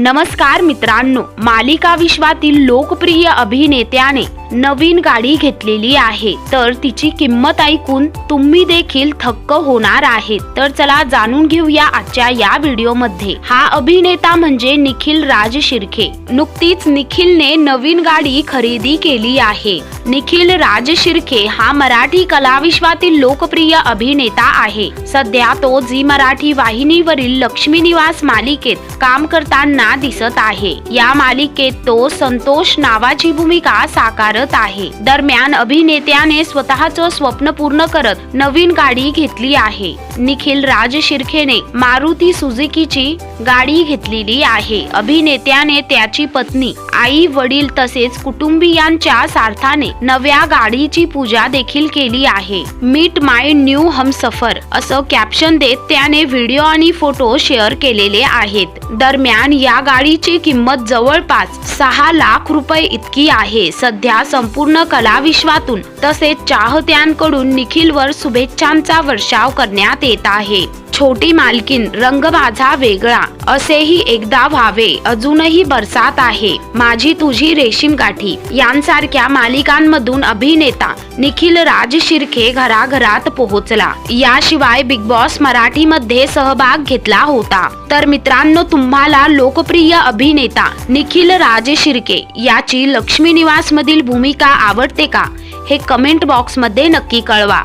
नमस्कार मित्रांनो मालिका विश्वातील लोकप्रिय अभिनेत्याने नवीन गाडी घेतलेली आहे. तर तिची किंमत ऐकून तुम्ही देखील थक्क होणार आहेत. तर चला जाणून घेऊया आजच्या या व्हिडिओमध्ये. हा अभिनेता म्हणजे निखिल राज शिर्के नुकतीच निखिलने नवीन गाडी खरेदी केली आहे. निखिल राज शिर्के हा मराठी कलाविश्वातील लोकप्रिय अभिनेता आहे. सध्या तो झी मराठी वाहिनीवरील लक्ष्मी निवास मालिकेत काम करताना दिसत आहे. या मालिकेत तो संतोष नावाची भूमिका साकारत आहे. दरम्यान अभिनेत्याने स्वतःचं स्वप्न पूर्ण करत नवीन गाडी घेतली आहे. निखिल राज शिर्खेने मारुती सुझुकीची गाडी घेतलेली आहे. अभिनेत्याने त्याची पत्नी आई वडील तसेच कुटुंबियांच्या सार्थाने नव्या गाडीची पूजा देखील केली आहे. मीट माय न्यू हमसफर असं कॅप्शन देत त्याने व्हिडिओ आणि फोटो शेअर केलेले आहेत. दरम्यान या या गाडीची किंमत जवळपास सहा लाख रुपये इतकी आहे. सध्या संपूर्ण कलाविश्वातून तसेच चाहत्यांकडून निखिलवर शुभेच्छांचा वर्षाव करण्यात येत आहे. छोटी मालकीन रंग माझा वेगळा असेही एकदा व्हावे अजूनही बरसात आहे. माझी तुझी रेशीम गाठी यांसारख्या मालिकांमधून अभिनेता निखिल राज शिर्के घराघरात पोहोचला. याशिवाय बिग बॉस मराठीमध्ये सहभाग घेतला होता. तर मित्रांनो तुम्हाला लोकप्रिय अभिनेता निखिल राज शिर्के याची लक्ष्मी निवास मधील भूमिका आवडते का? हे कमेंट बॉक्समध्ये नक्की कळवा.